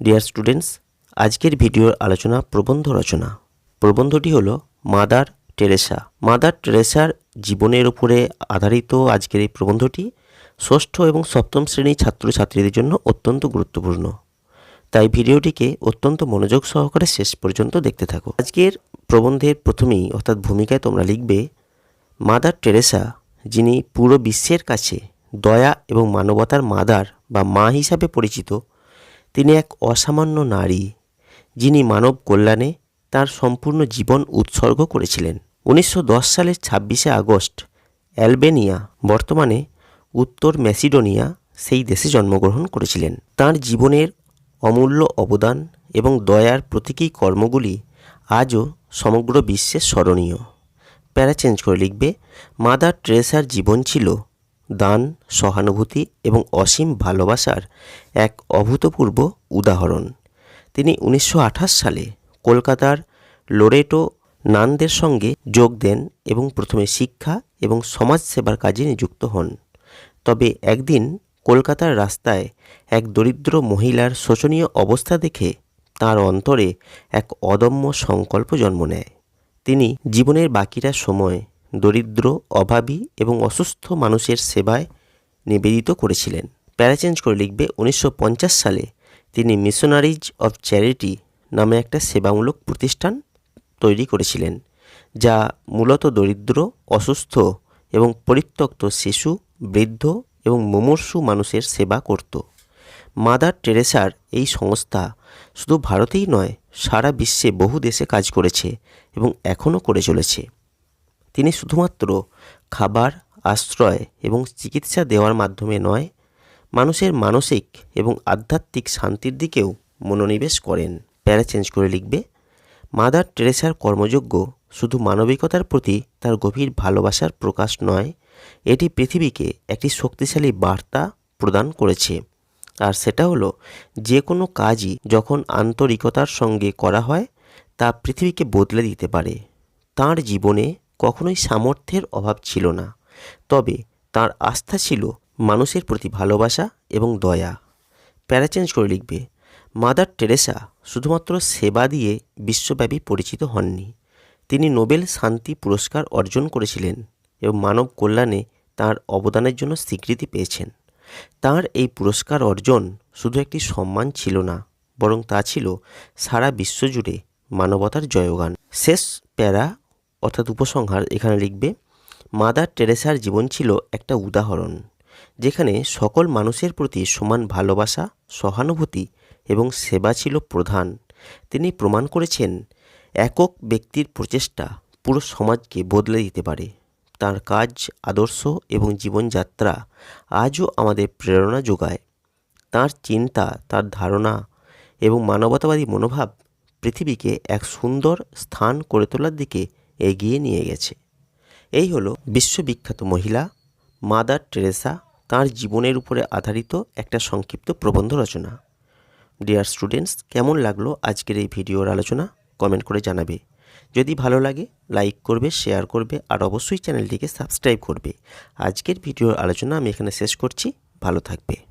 Dear students আজকের ভিডিওর আলোচনা প্রবন্ধ রচনা। প্রবন্ধটি হলো মাদার টেরেসা। মাদার টেরেসার জীবনের উপরে আধারিত আজকের এই প্রবন্ধটি ষষ্ঠ এবং সপ্তম শ্রেণির ছাত্রছাত্রীদের জন্য অত্যন্ত গুরুত্বপূর্ণ। তাই ভিডিওটিকে অত্যন্ত মনোযোগ সহকারে শেষ পর্যন্ত দেখতে থাকো। আজকের প্রবন্ধের প্রথমেই অর্থাৎ ভূমিকায় তোমরা লিখবে, মাদার টেরেসা, যিনি পুরো বিশ্বের কাছে দয়া এবং মানবতার মাদার বা মা হিসাবে পরিচিত তিনি এক অসামান্য নারী, যিনি মানব কল্যাণে তার সম্পূর্ণ জীবন উৎসর্গ করেছিলেন। উনিশশো দশ সালের ছাব্বিশে আগস্ট, অ্যালবেনিয়া, বর্তমানে উত্তর ম্যাসিডোনিয়া, সেই দেশে জন্মগ্রহণ করেছিলেন। তার জীবনের অমূল্য অবদান এবং দয়ার প্রতীকী কর্মগুলি আজও সমগ্র বিশ্বে স্মরণীয়। প্যারা চেঞ্জ করে লিখবে, মাদার ট্রেসার জীবন ছিল দান, সহানুভূতি এবং অসীম ভালোবাসার এক অভূতপূর্ব উদাহরণ। তিনি উনিশশো আঠাশ সালে কলকাতার লোরেটো নানদের সঙ্গে যোগ দেন এবং প্রথমে শিক্ষা এবং সমাজসেবার কাজে নিযুক্ত হন। তবে একদিন কলকাতার রাস্তায় এক দরিদ্র মহিলার শোচনীয় অবস্থা দেখে তার অন্তরে এক অদম্য সংকল্প জন্ম নেয়। তিনি জীবনের বাকিটা সময় দরিদ্র, অভাবী এবং অসুস্থ মানুষের সেবায় নিবেদিত করেছিলেন। প্যারাচেঞ্জ করে লিখবে, উনিশশো পঞ্চাশ সালে তিনি মিশনারিজ অফ চ্যারিটি নামে একটা সেবামূলক প্রতিষ্ঠান তৈরি করেছিলেন, যা মূলত দরিদ্র, অসুস্থ এবং পরিত্যক্ত শিশু, বৃদ্ধ এবং মুমূর্ষু মানুষের সেবা করত। মাদার টেরেসার এই সংস্থা শুধু ভারতেই নয়, সারা বিশ্বে বহু দেশে কাজ করেছে এবং এখনও করে চলেছে। তিনি শুধুমাত্র খাবার, আশ্রয় এবং চিকিৎসা দেওয়ার মাধ্যমে নয়, মানুষের মানসিক এবং আধ্যাত্মিক শান্তির দিকেও মনোনিবেশ করেন। প্যারা চেঞ্জ করে লিখবে, মাদার টেরেসার কর্মযোগ্য শুধু মানবিকতার প্রতি তার গভীর ভালোবাসার প্রকাশ নয়, এটি পৃথিবীকে একটি শক্তিশালী বার্তা প্রদান করেছে। আর সেটা হলো, যে কোনো কাজই যখন আন্তরিকতার সঙ্গে করা হয়, তা পৃথিবীকে বদলে দিতে পারে। তার জীবনে কখনোই সামর্থ্যের অভাব ছিল না। তবে তার আস্থা ছিল মানুষের প্রতি ভালোবাসা এবং দয়া। প্যারাচেঞ্জ করে লিখবে, মাদার টেরেসা শুধুমাত্র সেবা দিয়ে বিশ্বব্যাপী পরিচিত হননি। তিনি নোবেল শান্তি পুরস্কার অর্জন করেছিলেন এবং মানব কল্যাণে তার অবদানের জন্য স্বীকৃতি পেয়েছেন। তার এই পুরস্কার অর্জন শুধু একটি সম্মান ছিল না, বরং তা ছিল সারা বিশ্বজুড়ে মানবতার জয়গান। শেষ প্যারা অর্থাৎ উপসংহার এখানে লিখবে, মাদার টেরেসার জীবন ছিল একটা উদাহরণ, যেখানে সকল মানুষের প্রতি সমান ভালোবাসা, সহানুভূতি এবং সেবা ছিল প্রধান। তিনি প্রমাণ করেছেন, একক ব্যক্তির প্রচেষ্টা পুরো সমাজকে বদলে দিতে পারে। তার কাজ, আদর্শ এবং জীবনযাত্রা আজও আমাদের প্রেরণা যোগায়। তার চিন্তা, তার ধারণা এবং মানবতাবাদী মনোভাব পৃথিবীকে এক সুন্দর স্থান করে তোলার দিকে এগিয়ে নিয়ে গেছে। এই হলো বিশ্ববিখ্যাত মহিলা, মাদার টেরেসা, তার জীবনের উপরে আধারিত একটা সংক্ষিপ্ত প্রবন্ধ রচনা। ডিয়ার স্টুডেন্টস, কেমন লাগল আজকের এই ভিডিওর আলোচনা? কমেন্ট করে জানাবে। যদি ভালো লাগে, লাইক করবে, শেয়ার করবে আর অবশ্যই চ্যানেলটিকে সাবস্ক্রাইব করবে। আজকের ভিডিওর আলোচনা আমি এখানে শেষ করছি। ভালো থাকবে।